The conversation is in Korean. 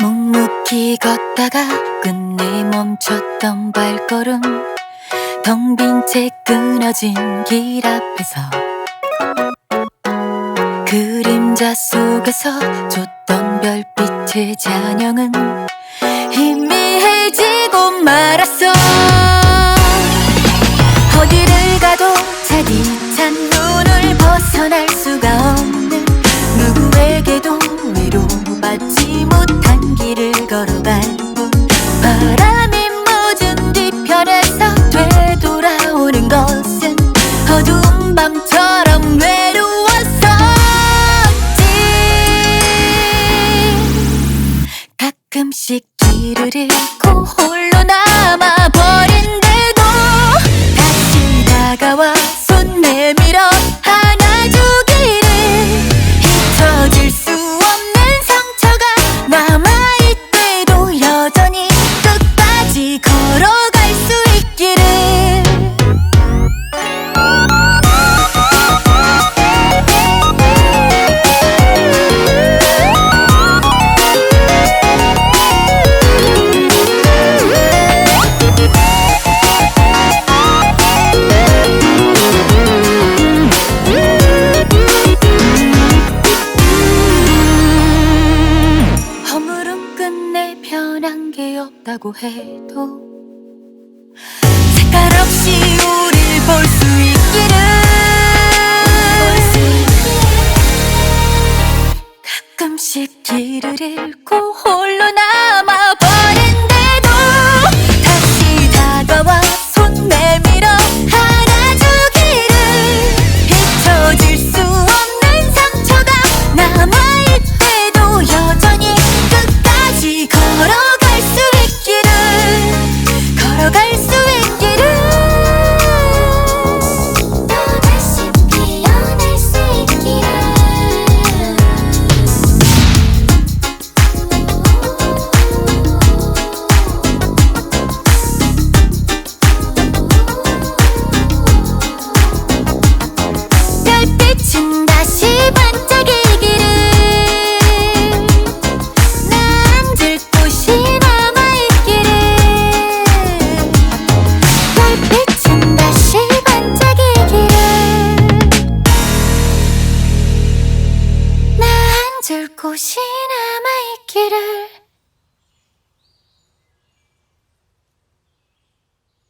묵묵히 걷다가 끝내 멈췄던 발걸음 텅 빈 채 끊어진 길 앞에서 그림자 속에서 줬던 별빛의 잔영은 희미해지고 말았어 바람이 멎은 뒤편에서 되돌아오는 것은 어두운 밤처럼 외로웠었지. 가끔씩 길을 잃고 홀로 남아버린데도 다시 다가와 손 내밀어 끝내 변한 게 없다고 해도 색깔 없이 우릴 볼 수 있기를. 가끔씩 길을 잃고 홀로 남아 나 앉을 곳이 남아있기를